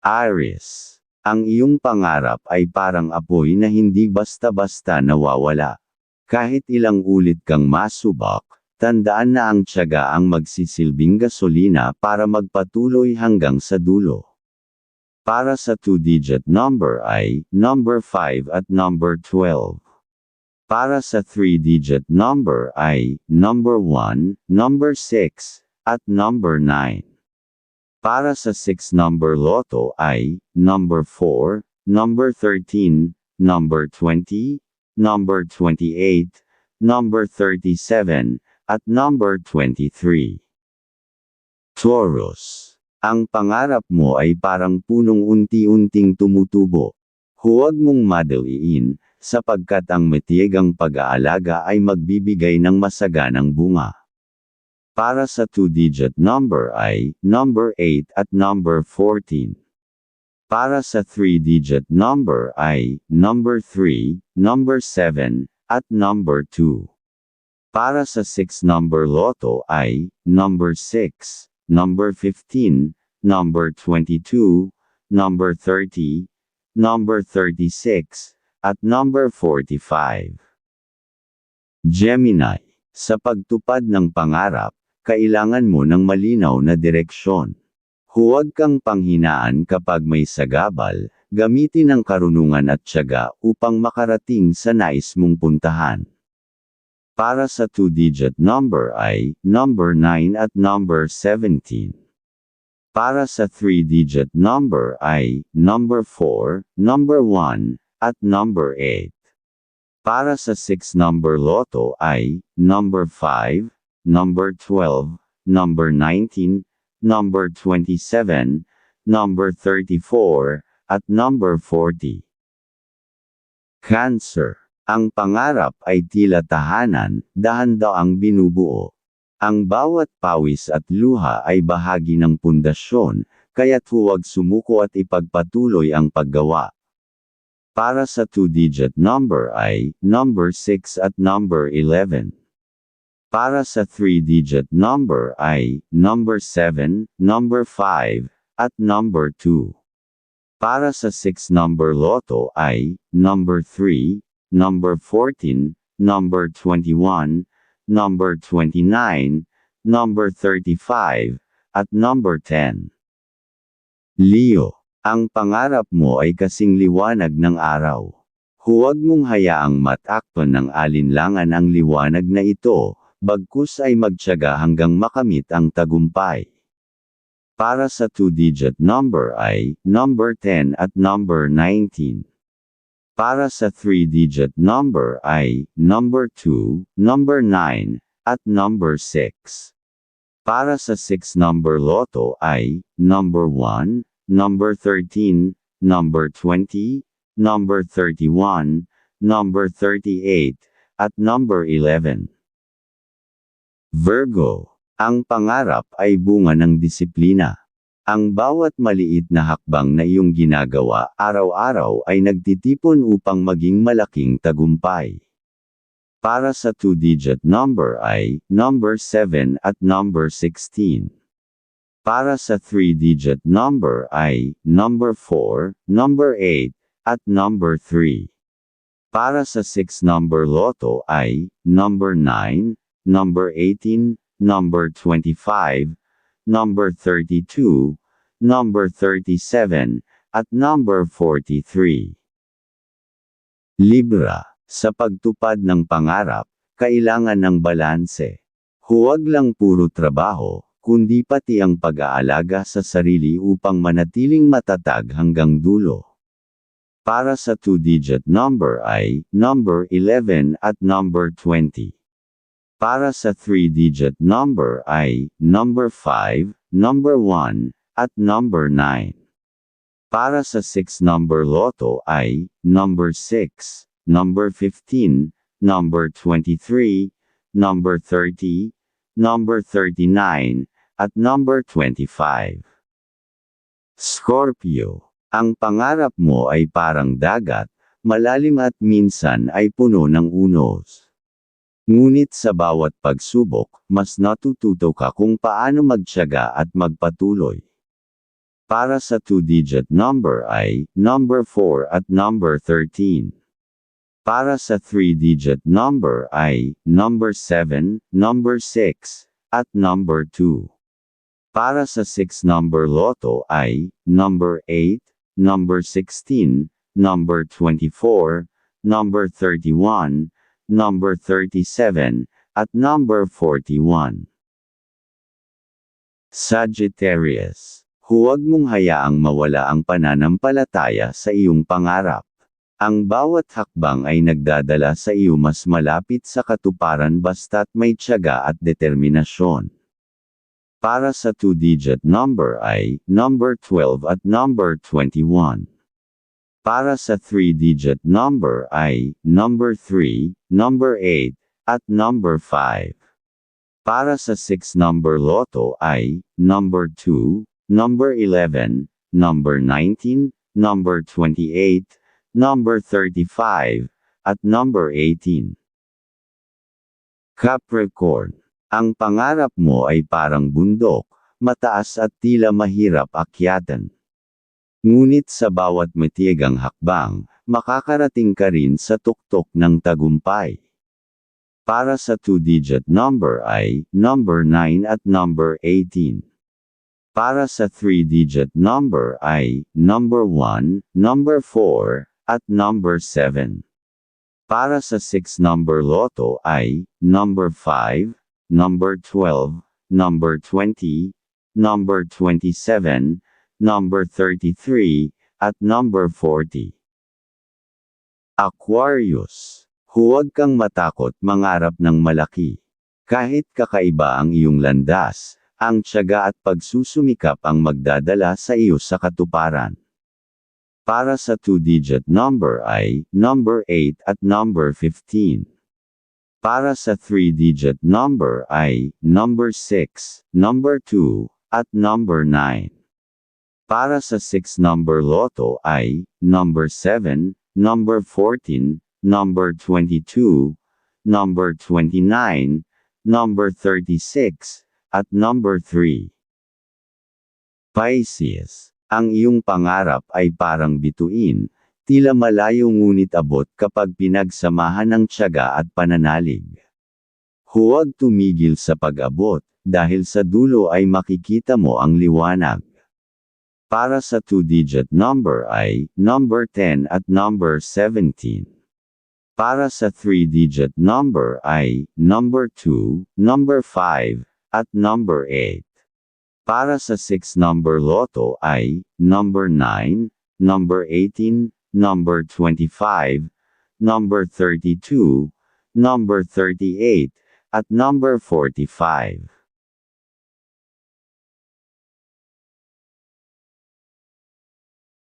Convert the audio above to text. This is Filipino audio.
Aries. Ang iyong pangarap ay parang apoy na hindi basta-basta nawawala. Kahit ilang ulit kang masubok, tandaan na ang tiyaga ang magsisilbing gasolina para magpatuloy hanggang sa dulo. Para sa two-digit number ay number 5 at number 12. Para sa three-digit number ay number 1, number 6, at number 9. Para sa 6 number loto ay number 4, number 13, number 20, number 28, number 37, at number 23. Taurus. Ang pangarap mo ay parang punong unti-unting tumutubo. Huwag mong madaliin, sapagkat ang matiyagang pag-aalaga ay magbibigay ng masaganang bunga. Para sa two-digit number ay number 8 at number 14. Para sa three-digit number ay number 3, number 7, at number 2. Para sa 6 number loto ay number 6, number 15, number 22, number 30, number 36, at number 45. Gemini, sa pagtupad ng pangarap, kailangan mo ng malinaw na direksyon. Huwag kang panghinaan kapag may sagabal, gamitin ang karunungan at tiyaga upang makarating sa nais mong puntahan. Para sa two-digit number ay number 9 at number 17. Para sa three-digit number ay number 4, number 1, at number 8. Para sa 6 number loto ay number 5, number 12, number 19, number 27, number 34, at number 40. Cancer. Ang pangarap ay tila tahanan, dahan daw ang binubuo. Ang bawat pawis at luha ay bahagi ng pundasyon, kaya't huwag sumuko at ipagpatuloy ang paggawa. Para sa two-digit number ay number 6 at number 11. Para sa three-digit number ay number 7, number 5, at number 2. Para sa 6 number loto ay number 3, number 14, number 21, number 29, number 35, at number 10. Leo, ang pangarap mo ay kasing liwanag ng araw. Huwag mong hayaang matakpan ng alinlangan ang liwanag na ito, bagkus ay magtyaga hanggang makamit ang tagumpay. Para sa two-digit number ay number 10 at number 19. Para sa three-digit number ay number 2, number 9, at number 6. Para sa 6 number loto ay number 1, number 13, number 20, number 31, number 38, at number 11. Virgo, ang pangarap ay bunga ng disiplina. Ang bawat maliit na hakbang na iyong ginagawa araw-araw ay nagtitipon upang maging malaking tagumpay. Para sa two-digit number ay number 7 at number 16. Para sa three-digit number ay number 4, number 8, at number 3. Para sa 6 number loto ay number 9, number 18, number 25, number 32, number 37, at number 43. Libra, sa pagtupad ng pangarap, kailangan ng balanse. Huwag lang puro trabaho, kundi pati ang pag-aalaga sa sarili upang manatiling matatag hanggang dulo. Para sa two-digit number ay number 11 at number 20. Para sa three-digit number ay number 5, number 1, at number 9. Para sa 6 number loto ay number 6, number 15, number 23, number 30, number 39, at number 25. Scorpio, ang pangarap mo ay parang dagat, malalim at minsan ay puno ng unos. Ngunit sa bawat pagsubok, mas natututo ka kung paano magtiyaga at magpatuloy. Para sa two-digit number ay number 4 at number 13. Para sa three-digit number ay number 7, number 6, at number 2. Para sa 6-number loto ay number 8, number 16, number 24, number 31, number 37, at number 41. Sagittarius, huwag mong hayaang mawala ang pananampalataya sa iyong pangarap. Ang bawat hakbang ay nagdadala sa iyo mas malapit sa katuparan basta't may tiyaga at determinasyon. Para sa two-digit number ay number 12 at number 21. Para sa three-digit number ay number 3, number 8, at number 5. Para sa 6-number loto ay number 2, number 11, number 19, number 28, number 35, at number 18. Capricorn, ang pangarap mo ay parang bundok, mataas at tila mahirap akyatan. Ngunit sa bawat matiyagang hakbang, makakarating ka rin sa tuktok ng tagumpay. Para sa two-digit number ay number 9 at number 18. Para sa three-digit number ay number 1, number 4, at number 7. Para sa 6-number loto ay number 5, number 12, number 20, number 27, number 33, at number 40. Aquarius Huwag kang matakot mangarap ng malaki. Kahit kakaiba ang iyong landas, ang tiyaga at pagsusumikap ang magdadala sa iyo sa katuparan. Para sa two-digit number ay number 8 at number 15. Para sa three-digit number ay number 6, number 2, at number 9. Para sa six-number loto ay number 7, number 14, number 22, number 29, number 36, at number 3. Pisces, ang iyong pangarap ay parang bituin, tila malayo ngunit abot kapag pinagsamahan ng tiyaga at pananalig. Huwag tumigil sa pag-abot, dahil sa dulo ay makikita mo ang liwanag. Para sa two-digit number ay number 10 at number 17. Para sa three-digit number ay number 2, number 5, at number 8. Para sa 6-number loto ay number 9, number 18, number 25, number 32, number 38, at number 45.